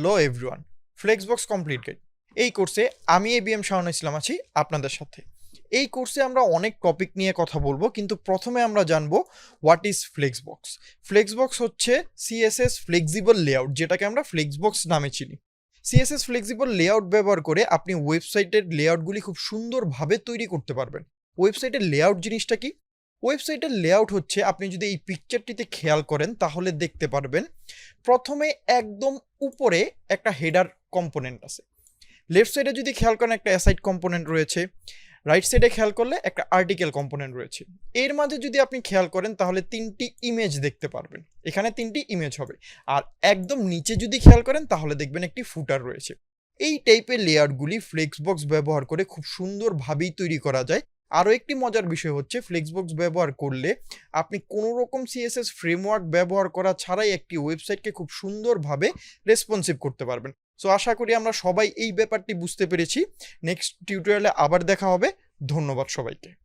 Hello everyone ফ্লেক্সবক্স guide এই কোর্সে আমি এ বি এম শাহন ইসলাম আছি আপনাদের সাথে। এই কোর্সে আমরা অনেক টপিক নিয়ে কথা বলব, কিন্তু প্রথমে আমরা জানব হোয়াট ইজ ফ্লেক্সবক্স ফ্লেক্সবক্স হচ্ছে সিএসএস ফ্লেক্সিবল লেআউট যেটাকে আমরা ফ্লেক্সবক্স নামে চিনি। সিএসএস ফ্লেক্সিবল লেআউট ব্যবহার করে আপনি ওয়েবসাইটের লেআউটগুলি খুব সুন্দরভাবে তৈরি করতে পারবেন। ওয়েবসাইটের লেআউট জিনিসটা কি? ওয়েবসাইটের লেআউট হচ্ছে, আপনি যদি এই পিকচারটিতে খেয়াল করেন, তাহলে দেখতে পারবেন, প্রথমে একদম উপরে একটা হেডার কম্পোনেন্ট আছে। লেফট সাইডে যদি খেয়াল করেন, একটা অ্যাসাইড কম্পোনেন্ট রয়েছে রাইট সাইডে খেয়াল করলে একটা আর্টিকেল কম্পোনেন্ট রয়েছে। এর মাঝে যদি আপনি খেয়াল করেন, তাহলে তিনটি ইমেজ দেখতে পারবেন। এখানে তিনটি ইমেজ হবে। আর একদম নিচে যদি খেয়াল করেন, তাহলে দেখবেন একটি ফুটার রয়েছে। এই টাইপের লেয়ারগুলি ফ্লেক্সবক্স ব্যবহার করে খুব সুন্দরভাবেই তৈরি করা যায়। আরও একটি মজার বিষয় হচ্ছে ফ্লেক্সবক্স ব্যবহার করলে আপনি কোনো রকম সিএসএস ফ্রেমওয়ার্ক ব্যবহার করা ছাড়াই একটি ওয়েবসাইটকে খুব সুন্দরভাবে রেসপন্সিভ করতে পারবেন। সো আশা করি আমরা সবাই এই ব্যাপারটি বুঝতে পেরেছি। নেক্সট টিউটোরিয়ালে আবার দেখা হবে। ধন্যবাদ সবাইকে।